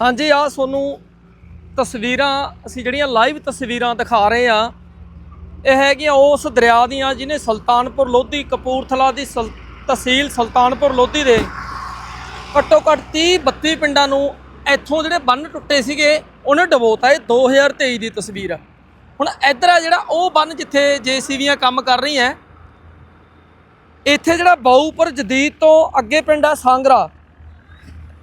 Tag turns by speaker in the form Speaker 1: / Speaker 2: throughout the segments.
Speaker 1: ਹਾਂਜੀ ਆ ਤੁਹਾਨੂੰ ਤਸਵੀਰਾਂ, ਅਸੀਂ ਜਿਹੜੀਆਂ ਲਾਈਵ ਤਸਵੀਰਾਂ ਦਿਖਾ ਰਹੇ ਆ ਇਹ ਹੈਗੀਆਂ ਉਸ ਦਰਿਆ ਦੀਆਂ ਜਿਹਨੇ ਸੁਲਤਾਨਪੁਰ ਲੋਧੀ, ਕਪੂਰਥਲਾ ਦੀ ਸੁਲ- ਤਹਿਸੀਲ ਸੁਲਤਾਨਪੁਰ ਲੋਧੀ ਦੇ। ਘੱਟੋ ਘੱਟ 30 32 ਪਿੰਡਾਂ ਨੂੰ ਇੱਥੋਂ ਜਿਹੜੇ ਬੰਨ ਟੁੱਟੇ ਸੀਗੇ, ਉਹਨੇ ਡਬੋਤਾ ਇਹ 2023 ਦੀ ਤਸਵੀਰ। ਆ ਹੁਣ ਇੱਧਰ ਆ ਜਿਹੜਾ ਉਹ ਬੰਨ ਜਿੱਥੇ ਜੀਸੀਬੀਆਂ ਕੰਮ ਕਰ ਰਹੀਆਂ ਇੱਥੇ ਜਿਹੜਾ ਬਾਊਪੁਰ ਜਦੀਦ ਤੋਂ ਅੱਗੇ ਪਿੰਡ ਆ ਸਾਂਗਰਾ।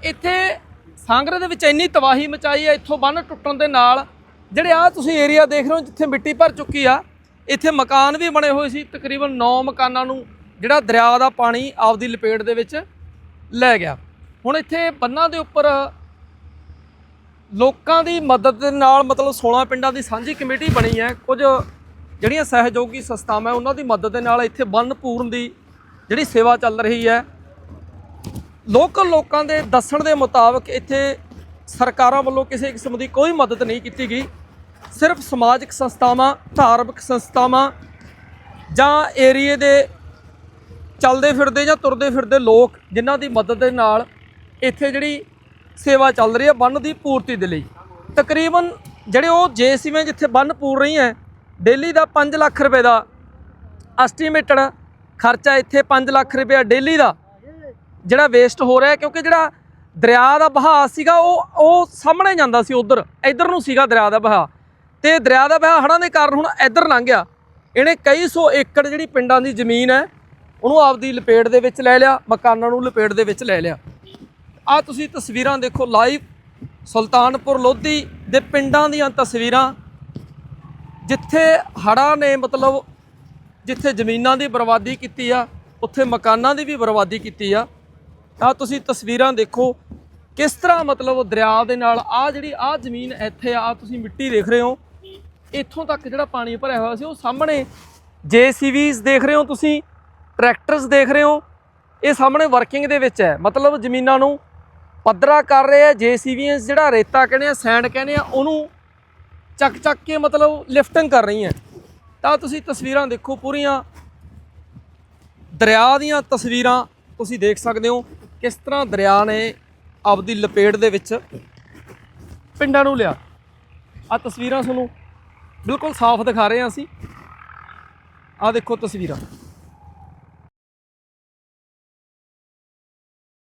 Speaker 1: ਇੱਥੇ ਸਾਂਗਰੇ ਦੇ ਵਿੱਚ ਇੰਨੀ ਤਬਾਹੀ ਮਚਾਈ ਹੈ, ਇੱਥੋਂ ਬੰਨ ਟੁੱਟਣ ਦੇ ਨਾਲ। ਜਿਹੜੇ ਆ ਤੁਸੀਂ ਏਰੀਆ ਦੇਖ ਰਹੇ ਹੋ, ਜਿੱਥੇ ਮਿੱਟੀ ਭਰ ਚੁੱਕੀ ਆ, ਇੱਥੇ ਮਕਾਨ ਵੀ ਬਣੇ ਹੋਏ ਸੀ, ਤਕਰੀਬਨ 9 ਮਕਾਨਾਂ ਨੂੰ ਜਿਹੜਾ ਦਰਿਆ ਦਾ ਪਾਣੀ ਆਪਦੀ ਲਪੇਟ ਦੇ ਵਿੱਚ ਲੈ ਗਿਆ। ਹੁਣ ਇੱਥੇ ਬੰਨਾਂ ਦੇ ਉੱਪਰ ਲੋਕਾਂ ਦੀ ਮਦਦ ਦੇ ਨਾਲ, ਮਤਲਬ 16 ਪਿੰਡਾਂ ਦੀ ਸਾਂਝੀ ਕਮੇਟੀ ਬਣੀ ਹੈ। ਕੁਝ ਜਿਹੜੀਆਂ ਸਹਿਯੋਗੀ ਸੰਸਥਾਵਾਂ ਉਹਨਾਂ ਦੀ ਮਦਦ ਦੇ ਨਾਲ ਇੱਥੇ ਬੰਨ ਪੂਰਨ ਦੀ ਜਿਹੜੀ ਸੇਵਾ ਚੱਲ ਰਹੀ ਹੈ। ਲੋਕਲ ਲੋਕਾਂ ਦੇ ਦੱਸਣ ਦੇ ਮੁਤਾਬਕ ਇੱਥੇ ਸਰਕਾਰਾਂ ਵੱਲੋਂ ਕਿਸੇ ਕਿਸਮ ਦੀ ਕੋਈ ਮਦਦ ਨਹੀਂ ਕੀਤੀ ਗਈ। ਸਿਰਫ ਸਮਾਜਿਕ ਸੰਸਥਾਵਾਂ, ਧਾਰਮਿਕ ਸੰਸਥਾਵਾਂ ਜਾਂ ਏਰੀਏ ਦੇ ਚੱਲਦੇ ਫਿਰਦੇ ਜਾਂ ਤੁਰਦੇ ਫਿਰਦੇ ਲੋਕ ਜਿਨ੍ਹਾਂ ਦੀ ਮਦਦ ਦੇ ਨਾਲ ਇੱਥੇ ਜਿਹੜੀ ਸੇਵਾ ਚੱਲ ਰਹੀ ਹੈ ਬੰਨ ਦੀ ਪੂਰਤੀ ਦੇ ਲਈ। ਤਕਰੀਬਨ ਜਿਹੜੇ ਉਹ ਜੇਸੀਵੇਂ ਜਿੱਥੇ ਬੰਨ ਪੂਰ ਰਹੀ ਹੈ, ਡੇਲੀ ਦਾ 5 ਲੱਖ ਰੁਪਏ ਦਾ ਐਸਟੀਮੇਟਡ ਖਰਚਾ ਇੱਥੇ 5 ਲੱਖ ਰੁਪਏ ਡੇਲੀ ਦਾ ਜਿਹੜਾ ਵੇਸਟ ਹੋ ਰਿਹਾ ਕਿਉਂਕਿ ਜਿਹੜਾ ਦਰਿਆ ਦਾ ਬਹਾਅ ਸੀਗਾ, ਉਹ ਉਹ ਸਾਹਮਣੇ ਜਾਂਦਾ ਸੀ ਉਧਰ, ਇਧਰ ਨੂੰ ਸੀਗਾ ਦਰਿਆ ਦਾ ਬਹਾਅ ਤੇ ਦਰਿਆ ਦਾ ਬਹਾਅ ਹੜ੍ਹਾਂ ਦੇ ਕਾਰਨ ਹੁਣ ਇਧਰ ਲੰਘ ਗਿਆ। ਇਹਨੇ ਕਈ ਸੌ ਏਕੜ ਜਿਹੜੀ ਪਿੰਡਾਂ ਦੀ ਜ਼ਮੀਨ ਹੈ, ਉਹਨੂੰ ਆਪਦੀ ਲਪੇਟ ਦੇ ਵਿੱਚ ਲੈ ਲਿਆ, ਮਕਾਨਾਂ ਨੂੰ ਲਪੇਟ ਦੇ ਵਿੱਚ ਲੈ ਲਿਆ। ਆ ਤੁਸੀਂ ਤਸਵੀਰਾਂ ਦੇਖੋ ਲਾਈਵ ਸੁਲਤਾਨਪੁਰ ਲੋਧੀ ਦੇ ਪਿੰਡਾਂ ਦੀਆਂ ਤਸਵੀਰਾਂ। ਜਿੱਥੇ ਹੜ੍ਹਾਂ ਨੇ ਮਤਲਬ ਜਿੱਥੇ ਜ਼ਮੀਨਾਂ ਦੀ ਬਰਬਾਦੀ ਕੀਤੀ ਆ, ਉੱਥੇ ਮਕਾਨਾਂ ਦੀ ਵੀ ਬਰਬਾਦੀ ਕੀਤੀ ਆ। ਆ ਤੁਸੀਂ ਤਸਵੀਰਾਂ ਦੇਖੋ, ਕਿਸ ਤਰ੍ਹਾਂ ਮਤਲਬ ਦਰਿਆ ਦੇ ਨਾਲ ਆ ਜਿਹੜੀ ਆ ਜ਼ਮੀਨ ਇੱਥੇ ਆ ਤੁਸੀਂ ਮਿੱਟੀ ਦੇਖ ਰਹੇ ਹੋ। ਇੱਥੋਂ ਤੱਕ ਜਿਹੜਾ ਪਾਣੀ ਭਰਿਆ ਹੋਇਆ ਸੀ, ਉਹ ਸਾਹਮਣੇ ਜੀਸੀਬੀਜ਼ ਦੇਖ ਰਹੇ ਹੋ ਤੁਸੀਂ, ਟਰੈਕਟਰਸ ਦੇਖ ਰਹੇ ਹੋ। ਇਹ ਸਾਹਮਣੇ ਵਰਕਿੰਗ ਦੇ ਵਿੱਚ ਹੈ। ਮਤਲਬ ਜ਼ਮੀਨਾਂ ਨੂੰ ਪੱਧਰਾ ਕਰ ਰਹੇ ਆ ਜੀਸੀਬੀਜ਼ ਜਿਹੜਾ ਰੇਤਾ ਕਹਿੰਦੇ ਆ ਸੈਂਡ ਕਹਿੰਦੇ ਆ, ਉਹਨੂੰ ਚੱਕ ਚੱਕ ਕੇ ਮਤਲਬ ਲਿਫਟਿੰਗ ਕਰ ਰਹੀਆਂ। ਤਾਂ ਤੁਸੀਂ ਤਸਵੀਰਾਂ ਦੇਖੋ ਪੂਰੀਆਂ। ਦਰਿਆ ਦੀਆਂ ਤਸਵੀਰਾਂ ਤੁਸੀਂ ਦੇਖ ਸਕਦੇ ਹੋ। ਕਿਸ ਤਰ੍ਹਾਂ ਦਰਿਆ ਨੇ ਆਪਦੀ ਲਪੇਟ ਦੇ ਵਿੱਚ ਪਿੰਡਾਂ ਨੂੰ ਲਿਆ? ਆ ਤਸਵੀਰਾਂ ਤੁਹਾਨੂੰ ਬਿਲਕੁਲ ਸਾਫ਼ ਦਿਖਾ ਰਹੇ ਹਾਂ ਅਸੀਂ। ਆ ਦੇਖੋ ਤਸਵੀਰਾਂ।